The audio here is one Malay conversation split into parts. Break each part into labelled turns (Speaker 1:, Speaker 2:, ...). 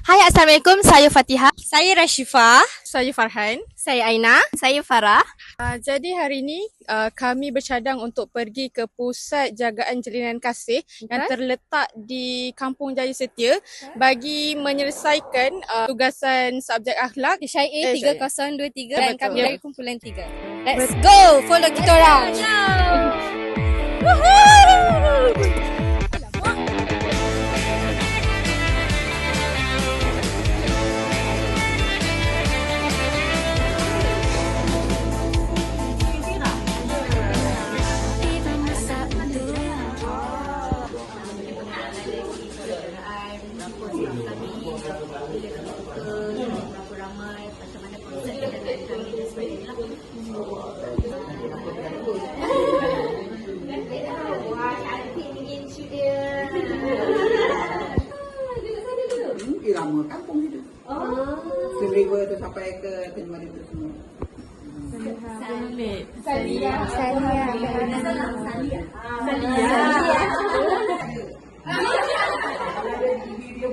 Speaker 1: Hai Assalamualaikum, saya Fatihah. Saya Rashifah.
Speaker 2: Saya Farhan.
Speaker 1: Saya Aina. Saya Farah.
Speaker 2: Uh, jadi hari ini uh, kami bercadang untuk pergi ke pusat jagaan jalinan kasih okay. yang terletak di Kampung Jaya Setia bagi menyelesaikan uh, tugasan subjek akhlak
Speaker 1: HIA Eh, 3023 Ya, dan kami dari kumpulan 3. Let's go! Follow kita orang.
Speaker 3: Irama kampung situ.
Speaker 4: Oh.
Speaker 3: River tu sampai ke Tenmari tu semua.
Speaker 4: Kalau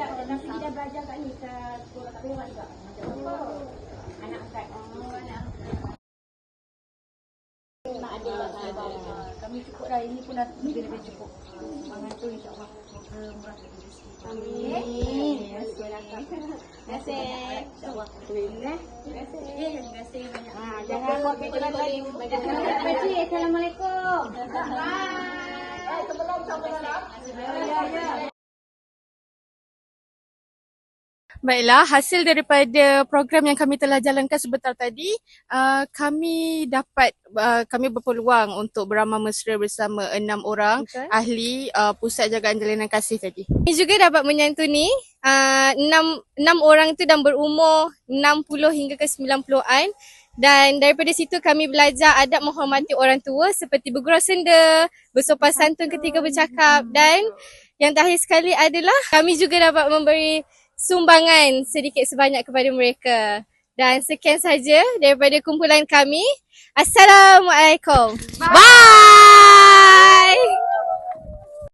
Speaker 5: belajar kat ni ke sekolah kat juga. Macam Anak angkat.
Speaker 4: Oh,
Speaker 5: anak angkat.
Speaker 4: Mak ada lah.
Speaker 5: Kami cukup dah. Ini pun dah lebih-lebih cukup. Mangan tu insyaAllah. Semoga murah. Assalamualaikum.
Speaker 4: Bye.
Speaker 2: Baiklah, hasil daripada program yang kami telah jalankan sebentar tadi, uh, kami dapat, uh, kami berpeluang untuk beramal mesra bersama enam orang Betul. ahli uh, pusat jagaan jalinan kasih tadi. Kami
Speaker 1: juga dapat menyantuni uh, enam, enam orang tu dan berumur 60 hingga ke 90-an. Dan daripada situ kami belajar adab menghormati orang tua seperti bergurau senda, bersopan santun ketika bercakap dan yang terakhir sekali adalah kami juga dapat memberi sumbangan sedikit sebanyak kepada mereka. Dan sekian saja daripada kumpulan kami. Assalamualaikum. Bye.